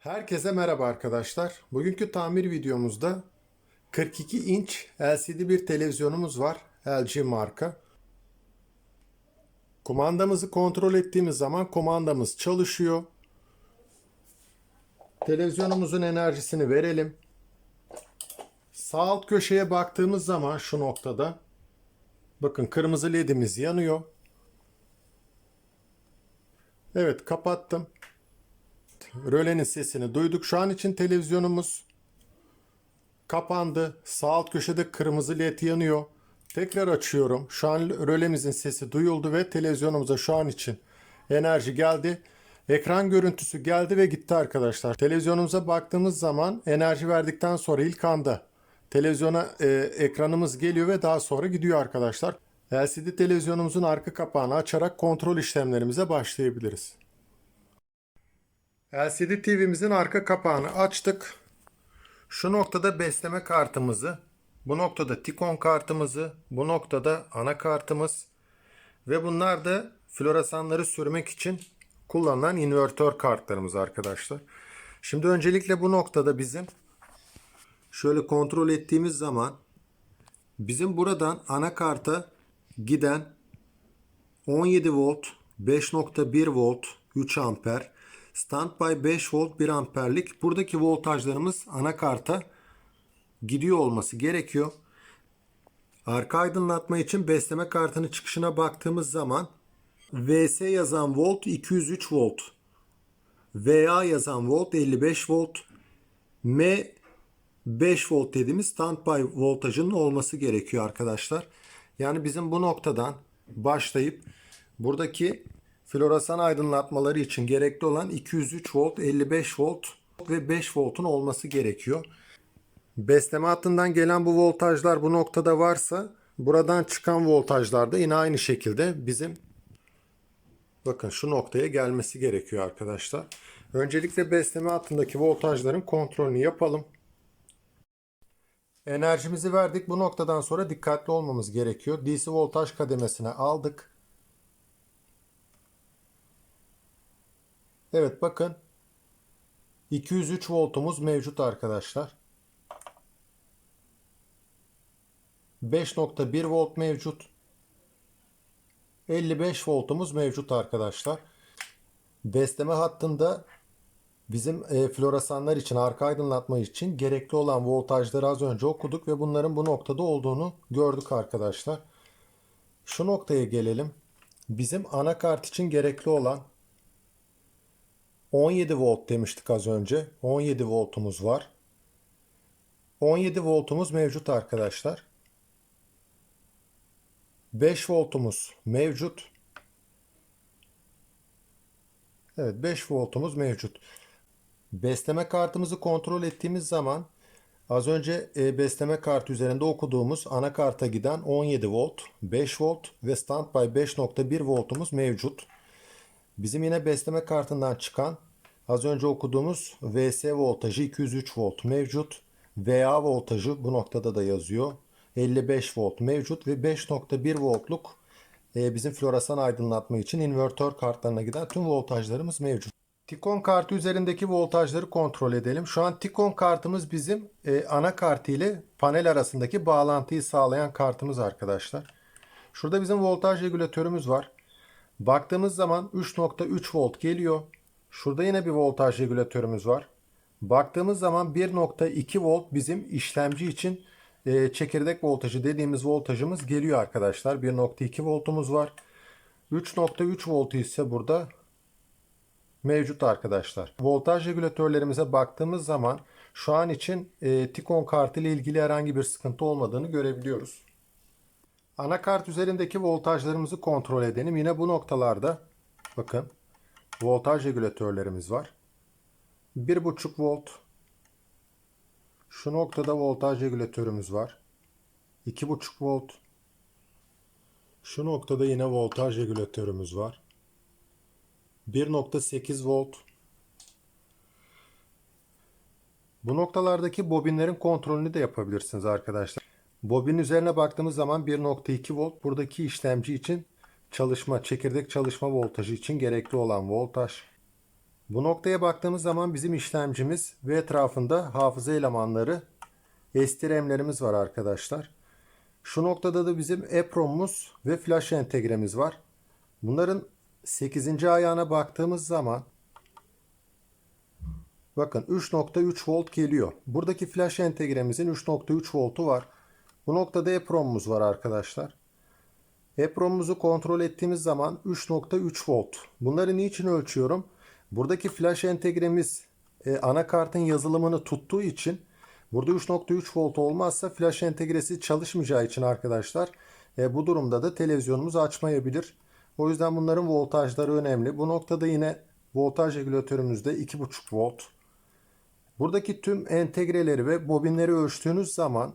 Herkese merhaba arkadaşlar. Bugünkü tamir videomuzda 42 inç LCD bir televizyonumuz var. LG marka. Kumandamızı kontrol ettiğimiz zaman kumandamız çalışıyor. Televizyonumuzun enerjisini verelim. Sağ alt köşeye baktığımız zaman şu noktada bakın kırmızı ledimiz yanıyor. Evet kapattım. Rölenin sesini duyduk. Şu an için televizyonumuz kapandı. Sağ alt köşede kırmızı led yanıyor. Tekrar açıyorum. Şu an rölemizin sesi duyuldu ve televizyonumuza şu an için enerji geldi. Ekran görüntüsü geldi ve gitti arkadaşlar. Televizyonumuza baktığımız zaman enerji verdikten sonra ilk anda televizyona e, ekranımız geliyor ve daha sonra gidiyor arkadaşlar. LCD televizyonumuzun arka kapağını açarak kontrol işlemlerimize başlayabiliriz. LCD TV'mizin arka kapağını açtık. Şu noktada besleme kartımızı, bu noktada Tikon kartımızı, bu noktada anakartımız ve bunlar da floresanları sürmek için kullanılan invertör kartlarımız arkadaşlar. Şimdi öncelikle bu noktada bizim şöyle kontrol ettiğimiz zaman bizim buradan anakarta giden 17 volt, 5.1 volt, 3 amper, standby 5 volt 1 amperlik buradaki voltajlarımız anakarta gidiyor olması gerekiyor. Arka aydınlatma için besleme kartının çıkışına baktığımız zaman VS yazan volt 203 volt. VA yazan volt 55 volt. M 5 volt dediğimiz standby voltajının olması gerekiyor arkadaşlar. Yani bizim bu noktadan başlayıp buradaki floresan aydınlatmaları için gerekli olan 203 volt, 55 volt ve 5 voltun olması gerekiyor. Besleme hattından gelen bu voltajlar bu noktada varsa buradan çıkan voltajlar da yine aynı şekilde bizim bakın şu noktaya gelmesi gerekiyor arkadaşlar. Öncelikle besleme hattındaki voltajların kontrolünü yapalım. Enerjimizi verdik. Bu noktadan sonra dikkatli olmamız gerekiyor. DC voltaj kademesine aldık. Evet bakın 203 voltumuz mevcut arkadaşlar. 5.1 volt mevcut. 55 voltumuz mevcut arkadaşlar. Besleme hattında bizim e, floresanlar için, arka aydınlatma için gerekli olan voltajları az önce okuduk ve bunların bu noktada olduğunu gördük arkadaşlar. Şu noktaya gelelim. Bizim anakart için gerekli olan 17 volt demiştik az önce. 17 voltumuz var. 17 voltumuz mevcut arkadaşlar. 5 voltumuz mevcut. Evet 5 voltumuz mevcut. Besleme kartımızı kontrol ettiğimiz zaman az önce e, besleme kartı üzerinde okuduğumuz anakarta giden 17 volt, 5 volt ve standby 5.1 voltumuz mevcut. Bizim yine besleme kartından çıkan az önce okuduğumuz VS voltajı 203 volt mevcut. VA voltajı bu noktada da yazıyor. 55 volt mevcut ve 5.1 voltluk e, bizim floresan aydınlatma için invertör kartlarına giden tüm voltajlarımız mevcut. Tikon kartı üzerindeki voltajları kontrol edelim. Şu an Tikon kartımız bizim e, ana kartı ile panel arasındaki bağlantıyı sağlayan kartımız arkadaşlar. Şurada bizim voltaj regülatörümüz var. Baktığımız zaman 3.3 volt geliyor. Şurada yine bir voltaj regülatörümüz var. Baktığımız zaman 1.2 volt bizim işlemci için e, çekirdek voltajı dediğimiz voltajımız geliyor arkadaşlar. 1.2 voltumuz var. 3.3 voltu ise burada mevcut arkadaşlar. Voltaj regülatörlerimize baktığımız zaman şu an için e, Tikon kartı ile ilgili herhangi bir sıkıntı olmadığını görebiliyoruz. Anakart üzerindeki voltajlarımızı kontrol edelim. Yine bu noktalarda bakın voltaj regülatörlerimiz var. 1.5 volt şu noktada voltaj regülatörümüz var. 2.5 volt. Şu noktada yine voltaj regülatörümüz var. 1.8 volt. Bu noktalardaki bobinlerin kontrolünü de yapabilirsiniz arkadaşlar. Bobin üzerine baktığımız zaman 1.2 volt buradaki işlemci için çalışma, çekirdek çalışma voltajı için gerekli olan voltaj. Bu noktaya baktığımız zaman bizim işlemcimiz ve etrafında hafıza elemanları STRAM'lerimiz var arkadaşlar. Şu noktada da bizim EPROM'umuz ve flash entegremiz var. Bunların 8. ayağına baktığımız zaman bakın 3.3 volt geliyor. Buradaki flash entegremizin 3.3 voltu var. Bu noktada EPROM'umuz var arkadaşlar. EPROM'umuzu kontrol ettiğimiz zaman 3.3 volt. Bunları niçin ölçüyorum? Buradaki flash entegremiz e, anakartın yazılımını tuttuğu için burada 3.3 volt olmazsa flash entegresi çalışmayacağı için arkadaşlar e, bu durumda da televizyonumuz açmayabilir. O yüzden bunların voltajları önemli. Bu noktada yine voltaj regülatörümüzde 2.5 volt. Buradaki tüm entegreleri ve bobinleri ölçtüğünüz zaman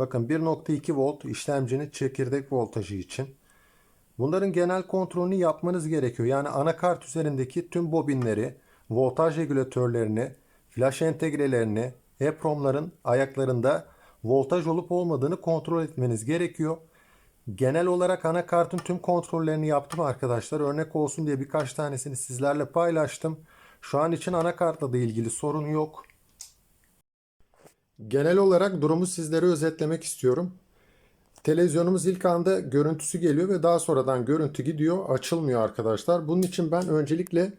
bakın 1.2 volt işlemcinin çekirdek voltajı için. Bunların genel kontrolünü yapmanız gerekiyor. Yani anakart üzerindeki tüm bobinleri, voltaj regülatörlerini, flash entegrelerini, EPROM'ların ayaklarında voltaj olup olmadığını kontrol etmeniz gerekiyor. Genel olarak anakartın tüm kontrollerini yaptım arkadaşlar. Örnek olsun diye birkaç tanesini sizlerle paylaştım. Şu an için anakartla da ilgili sorun yok. Genel olarak durumu sizlere özetlemek istiyorum. Televizyonumuz ilk anda görüntüsü geliyor ve daha sonradan görüntü gidiyor. Açılmıyor arkadaşlar. Bunun için ben öncelikle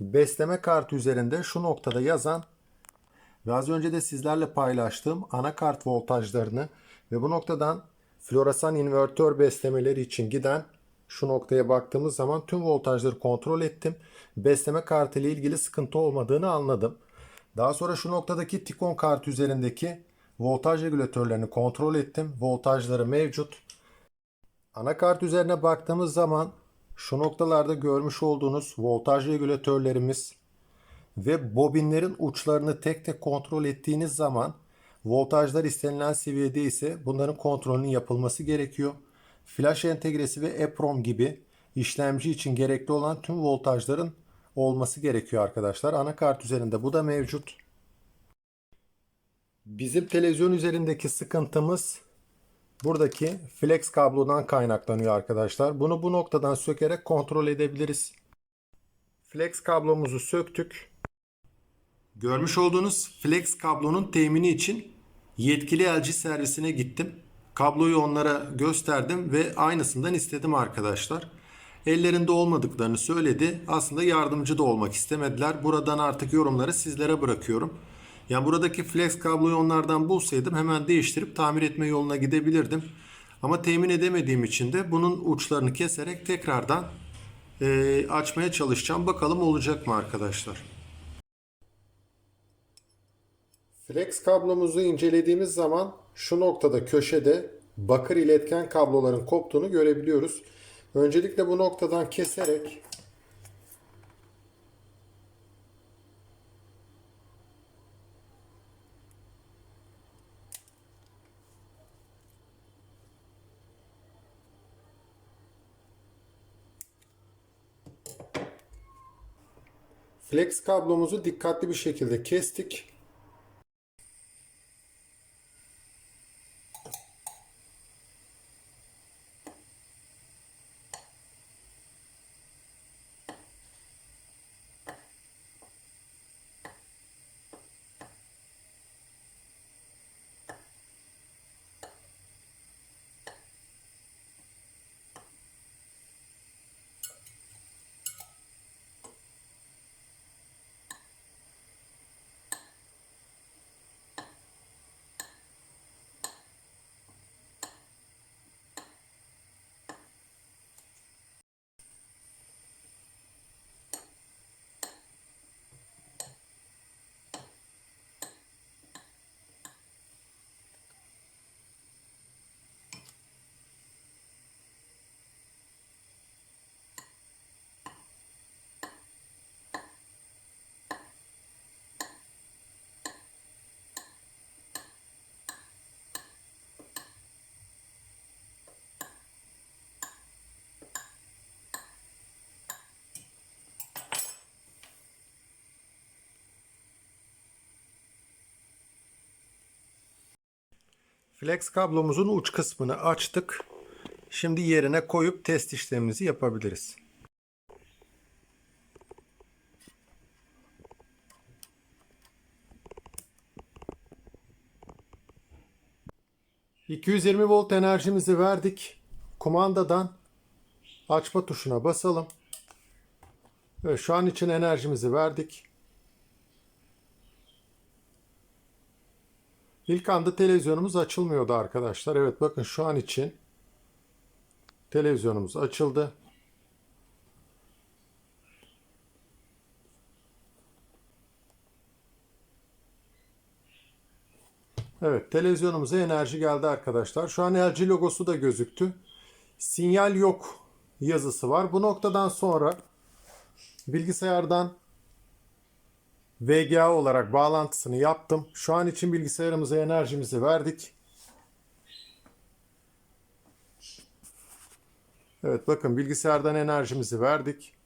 besleme kartı üzerinde şu noktada yazan ve az önce de sizlerle paylaştığım anakart voltajlarını ve bu noktadan floresan invertör beslemeleri için giden şu noktaya baktığımız zaman tüm voltajları kontrol ettim. Besleme kartı ile ilgili sıkıntı olmadığını anladım. Daha sonra şu noktadaki Tikon kart üzerindeki voltaj regülatörlerini kontrol ettim. Voltajları mevcut. Anakart üzerine baktığımız zaman şu noktalarda görmüş olduğunuz voltaj regülatörlerimiz ve bobinlerin uçlarını tek tek kontrol ettiğiniz zaman voltajlar istenilen seviyede ise bunların kontrolünün yapılması gerekiyor. Flash entegresi ve EPROM gibi işlemci için gerekli olan tüm voltajların olması gerekiyor arkadaşlar. Anakart üzerinde bu da mevcut. Bizim televizyon üzerindeki sıkıntımız buradaki flex kablodan kaynaklanıyor arkadaşlar. Bunu bu noktadan sökerek kontrol edebiliriz. Flex kablomuzu söktük. Görmüş olduğunuz flex kablonun temini için yetkili elci servisine gittim. Kabloyu onlara gösterdim ve aynısından istedim arkadaşlar. Ellerinde olmadıklarını söyledi. Aslında yardımcı da olmak istemediler. Buradan artık yorumları sizlere bırakıyorum. Yani buradaki flex kabloyu onlardan bulsaydım hemen değiştirip tamir etme yoluna gidebilirdim. Ama temin edemediğim için de bunun uçlarını keserek tekrardan e, açmaya çalışacağım. Bakalım olacak mı arkadaşlar. Flex kablomuzu incelediğimiz zaman şu noktada köşede bakır iletken kabloların koptuğunu görebiliyoruz. Öncelikle bu noktadan keserek Flex kablomuzu dikkatli bir şekilde kestik. Flex kablomuzun uç kısmını açtık. Şimdi yerine koyup test işlemimizi yapabiliriz. ...220 volt enerjimizi verdik. Kumandadan açma tuşuna basalım. Evet, şu an için enerjimizi verdik. İlk anda televizyonumuz açılmıyordu arkadaşlar. Evet bakın şu an için televizyonumuz açıldı. Evet televizyonumuza enerji geldi arkadaşlar. Şu an LG logosu da gözüktü. Sinyal yok yazısı var. Bu noktadan sonra bilgisayardan VGA olarak bağlantısını yaptım. Şu an için bilgisayarımıza enerjimizi verdik. Evet bakın bilgisayardan enerjimizi verdik.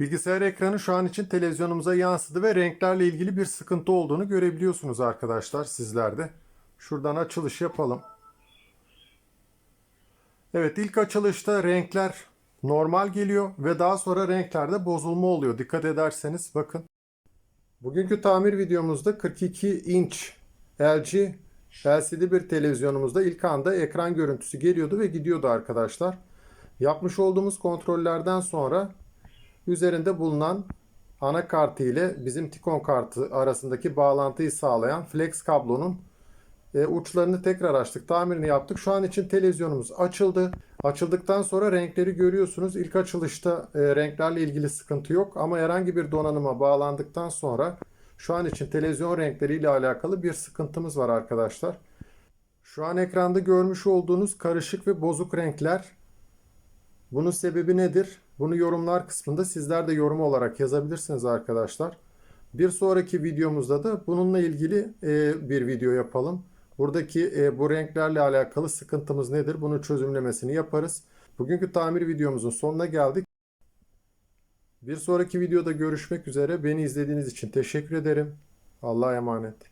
Bilgisayar ekranı şu an için televizyonumuza yansıdı ve renklerle ilgili bir sıkıntı olduğunu görebiliyorsunuz arkadaşlar sizler de. Şuradan açılış yapalım. Evet ilk açılışta renkler normal geliyor ve daha sonra renklerde bozulma oluyor. Dikkat ederseniz bakın. Bugünkü tamir videomuzda 42 inç LG LCD bir televizyonumuzda ilk anda ekran görüntüsü geliyordu ve gidiyordu arkadaşlar. Yapmış olduğumuz kontrollerden sonra üzerinde bulunan anakartı ile bizim Tikon kartı arasındaki bağlantıyı sağlayan flex kablonun e, uçlarını tekrar açtık. Tamirini yaptık. Şu an için televizyonumuz açıldı. Açıldıktan sonra renkleri görüyorsunuz. İlk açılışta e, renklerle ilgili sıkıntı yok ama herhangi bir donanıma bağlandıktan sonra şu an için televizyon renkleriyle alakalı bir sıkıntımız var arkadaşlar. Şu an ekranda görmüş olduğunuz karışık ve bozuk renkler bunun sebebi nedir? Bunu yorumlar kısmında sizler de yorum olarak yazabilirsiniz arkadaşlar. Bir sonraki videomuzda da bununla ilgili e, bir video yapalım. Buradaki e, bu renklerle alakalı sıkıntımız nedir? Bunu çözümlemesini yaparız. Bugünkü tamir videomuzun sonuna geldik. Bir sonraki videoda görüşmek üzere. Beni izlediğiniz için teşekkür ederim. Allah'a emanet.